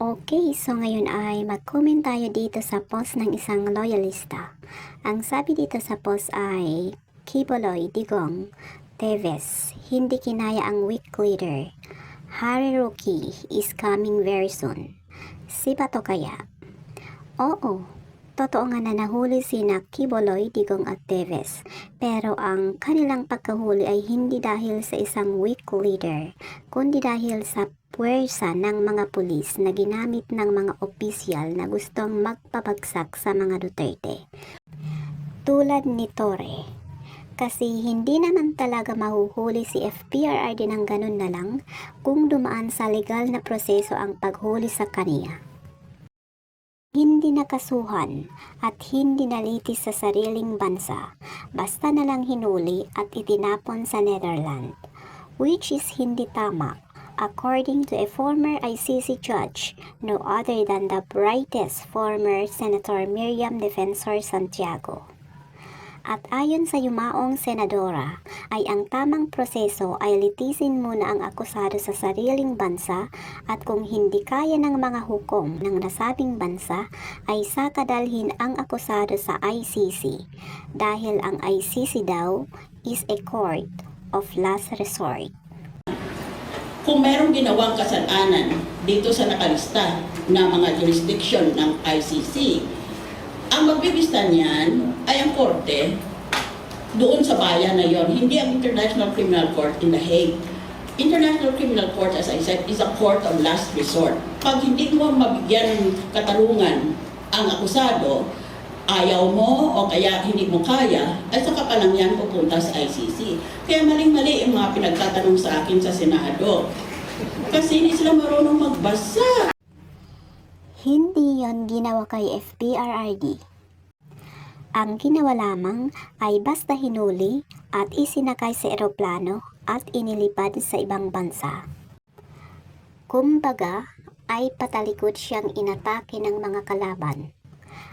Okay, so ngayon ay mag-comment tayo dito sa post ng isang loyalista. Ang sabi dito sa post ay, Kiboloy Digong Teves, hindi kinaya ang weak leader. Haruki is coming very soon. Si Bato kaya? Oo, totoo nga na nahuli sina Kiboloy, Digong at Teves. Pero ang kanilang pagkahuli ay hindi dahil sa isang weak leader, kundi dahil sa puwersa ng mga pulis na ginamit ng mga opisyal na gustong magpabagsak sa mga Duterte. Tulad ni Torre. Kasi hindi naman talaga mahuhuli si FPRRD ng ganun na lang kung dumaan sa legal na proseso ang paghuli sa kaniya. Hindi nakasuhan at hindi nalitis sa sariling bansa, basta na lang hinuli at itinapon sa Netherlands, which is hindi tama according to a former ICC judge, no other than the brightest former Senator Miriam Defensor Santiago. At ayon sa yumaong senadora, ay ang tamang proseso ay litisin muna ang akusado sa sariling bansa at kung hindi kaya ng mga hukom ng nasabing bansa ay sakadalhin ang akusado sa ICC dahil ang ICC daw is a court of last resort. kung merong ginawang kasalanan dito sa nakalista na mga jurisdiction ng ICC, ang magbibista niyan ay ang korte doon sa bayan na yon, hindi ang International Criminal Court in The Hague. International Criminal Court, as I said, is a court of last resort. Pag hindi mo mabigyan ng katarungan ang akusado, ayaw mo o kaya hindi mo kaya, ay saka pa lang yan pupunta sa ICC. Kaya maling-mali yung mga pinagtatanong sa akin sa Senado. Kasi hindi sila marunong magbasa. Hindi yon ginawa kay FPRRD. Ang ginawa lamang ay basta hinuli at isinakay sa eroplano at inilipad sa ibang bansa. Kumbaga ay patalikod siyang inatake ng mga kalaban.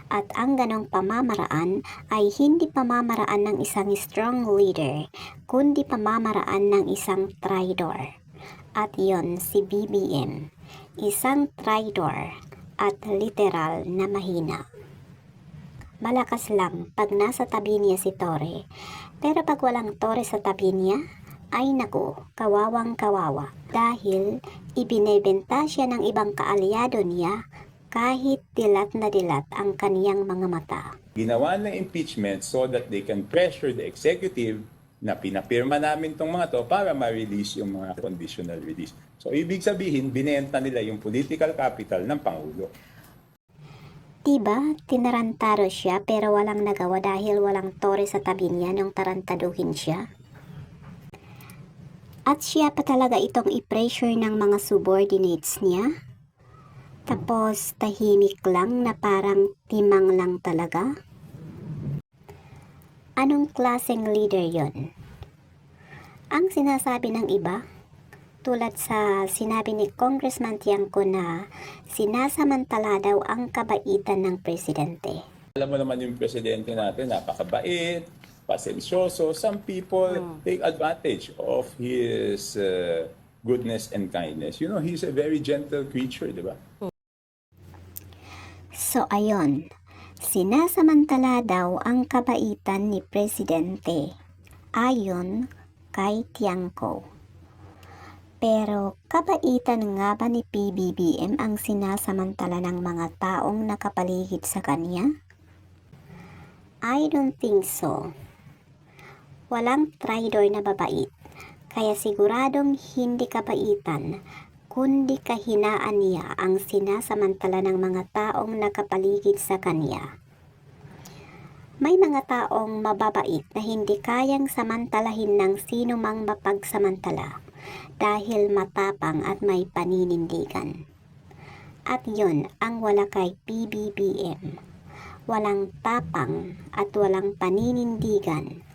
At ang ganong pamamaraan ay hindi pamamaraan ng isang strong leader, kundi pamamaraan ng isang traitor. At yon si BBM, isang traitor at literal na mahina. Malakas lang pag nasa tabi niya si Tore, pero pag walang Tore sa tabi niya, ay naku, kawawang kawawa. Dahil ibinebenta siya ng ibang kaalyado niya kahit dilat na dilat ang kaniyang mga mata. ginawa ng impeachment so that they can pressure the executive na pinapirma namin tong mga to para ma-release yung mga conditional release. So, ibig sabihin, binenta nila yung political capital ng Pangulo. Diba, tinarantado siya pero walang nagawa dahil walang tore sa tabi niya nung tarantaduhin siya? At siya pa talaga itong i-pressure ng mga subordinates niya? Tapos tahimik lang na parang timang lang talaga? Anong klaseng leader yon? Ang sinasabi ng iba, tulad sa sinabi ni Congressman Tiangco na sinasamantala daw ang kabaitan ng presidente. Alam mo naman yung presidente natin, napakabait, pasensyoso. Some people take advantage of his uh, goodness and kindness. You know, he's a very gentle creature, di ba? So ayon, sinasamantala daw ang kabaitan ni presidente ayon kay Tiangco. Pero kabaitan nga ba ni PBBM ang sinasamantala ng mga taong nakapaligid sa kanya? I don't think so. Walang traidor na babait, kaya siguradong hindi kabaitan, kundi kahinaan niya ang sinasamantala ng mga taong nakapaligid sa kanya. May mga taong mababait na hindi kayang samantalahin ng sino mang mapagsamantala dahil matapang at may paninindigan. At yon ang wala kay PBBM. Walang tapang at walang paninindigan.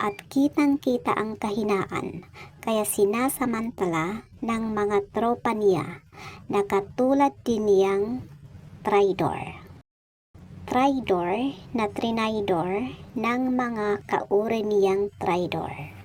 At kitang-kita ang kahinaan kaya sinasamantala ng mga tropa niya na katulad din niyang traidor. Traidor na trinaidor ng mga kauri niyang traidor.